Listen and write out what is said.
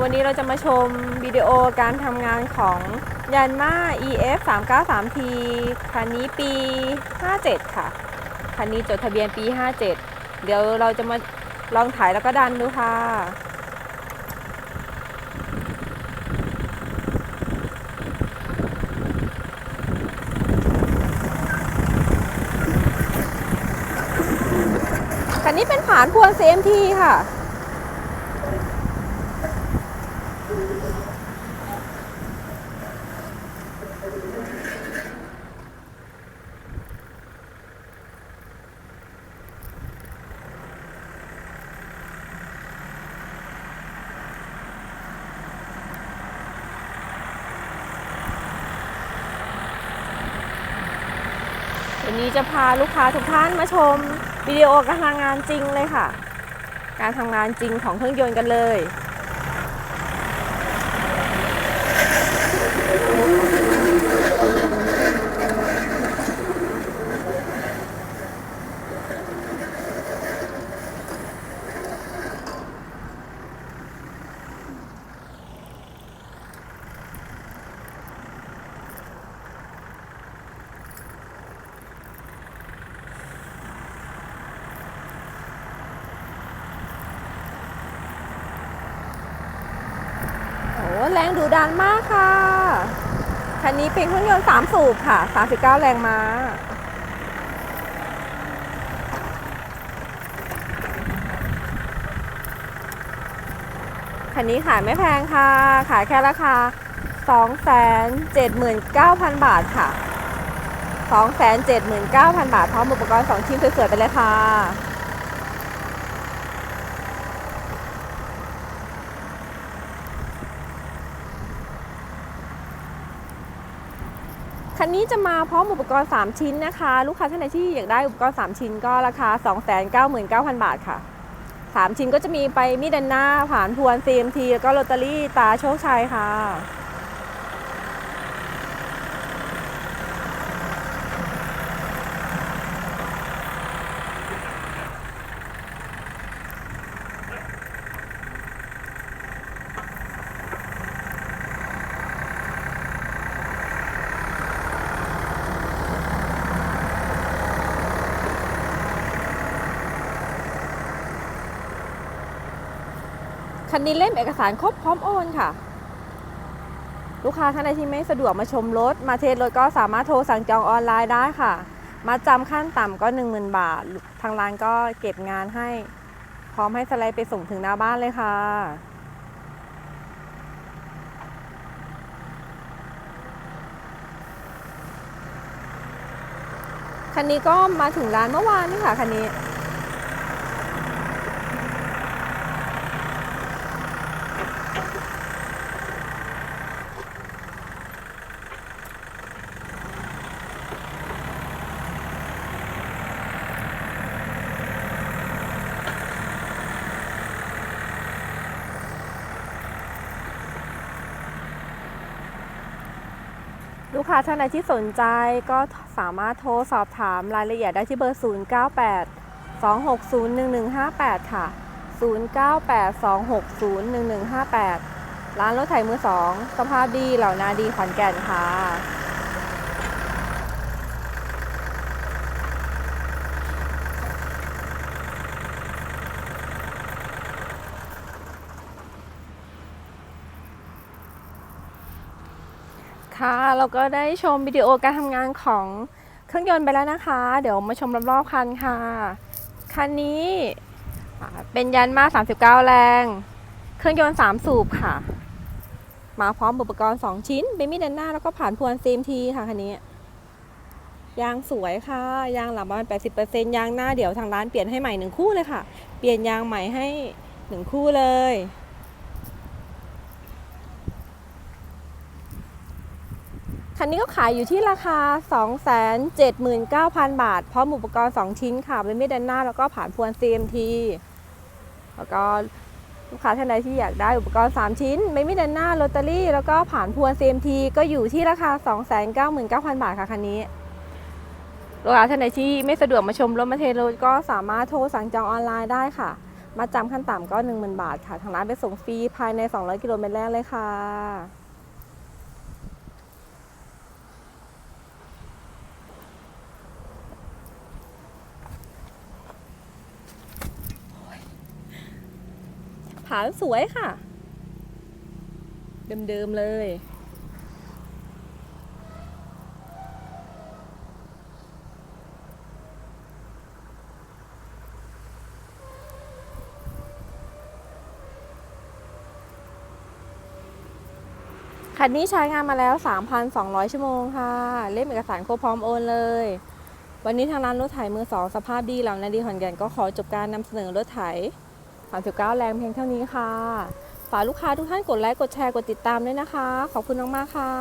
วันนี้เราจะมาชมวิดีโอการทำงานของยันมา EF 393T คันนี้ปี 57 ค่ะ คันนี้จดทะเบียนปี 57 เดี๋ยวเราจะมาลองถ่ายแล้วก็ดันดูค่ะ คันนี้เป็นผานพวน CMT ค่ะ วันนี้จะพาลูกค้าทุกท่านมาชมวิดีโอการทำงานจริงเลยค่ะ การทำงานจริงของเครื่องยนต์กันเลย แรงดูดันมากค่ะ คันนี้เป็นเครื่องยนต์ 3 สูบค่ะ 39 แรงม้า คันนี้ขายไม่แพงค่ะ ขายแค่ราคา 279,000 บาทค่ะ 279,000 บาทพร้อมอุปกรณ์ 2 ชิ้นสวยๆไปเลยค่ะ คันนี้จะมาพร้อมอุปกรณ์ 3 ชิ้นนะคะ ลูกค้าท่านใดที่อยากได้อุปกรณ์ 3 ชิ้นก็ราคา 299,000 บาทค่ะ 3 ชิ้นก็จะมีไปมีดดันหน้าผ่านพวน CMT แล้วก็ลอตเตอรี่ตาโชคชัยค่ะ คันนี้เล่มเอกสารครบพร้อมโอนค่ะ ลูกค้าท่านใดที่ไม่สะดวกมาชมรถ มาเทสรถก็สามารถโทรสั่งจองออนไลน์ได้ค่ะ มาจำขั้นต่ำก็ 10,000 บาท ทางร้านก็เก็บงานให้ พร้อมให้สไลด์ไปส่งถึงหน้าบ้านเลยค่ะคันนี้ก็มาถึงร้านเมื่อวานนี่ค่ะคันนี้ ลูกค้าท่านใดที่สนใจก็สามารถโทรสอบถามรายละเอียดได้ที่เบอร์ 098 260 1158 ค่ะ 098 260 1158 ร้านรถไถมือสองสภาพดีเหล่านาดีขอนแก่นค่ะ ค่ะ เราก็ได้ชมวิดีโอการทำงานของเครื่องยนต์ไปแล้วนะคะ เดี๋ยวมาชมรอบๆคันค่ะ คันนี้เป็นยันมา 39 แรง เครื่องยนต์ 3 สูบค่ะ มาพร้อมอุปกรณ์ 2 ชิ้นเป็นมีดด้านหน้าแล้วก็ผ่านพวน CMT ค่ะคันนี้ ยางสวยค่ะ ยางหลังประมาณ 80%ยางหน้าเดี๋ยวทางร้านเปลี่ยนให้ใหม่หนึ่งคู่เลยค่ะ เปลี่ยนยางใหม่ให้หนึ่งคู่เลย คันนี้ก็ขายอยู่ที่ราคา 279,000 บาท พร้อมอุปกรณ์ 2 ชิ้นค่ะ เป็นมีดด้านหน้าแล้วก็ผ่านพวน CMT แล้วก็ลูกค้าท่านใดที่อยากได้อุปกรณ์ 3 ชิ้นเป็นมีดด้านหน้าลอตเตอรี่ แล้วก็ผ่านพวน CMT ก็อยู่ที่ราคา 299,000 บาทค่ะคันนี้ ลูกค้าท่านใดที่ไม่สะดวกมาชมรถมาเทรถก็สามารถโทรสั่งจองออนไลน์ได้ค่ะ มาจำขั้นต่ำก็ 10,000 บาทค่ะ ทางร้านไปส่งฟรีภายใน 200 กิโลเมตรแรกเลยค่ะาสวยค่ะ เดิมๆเลย คันนี้ใช้งานมาแล้ว 3,200 ชั่วโมงค่ะ เล่มเอกสารครบพร้อมโอนเลยวันนี้ทางร้านรถไถมือสองสภาพดีเหล่านาดีขอนแก่นก็ขอจบการนำเสนอรถไถ 39 แรงเพียงเท่านี้ค่ะ ฝากลูกค้าทุกท่านกดไลค์ กดแชร์ กดติดตามด้วยนะคะ ขอบคุณมากๆค่ะ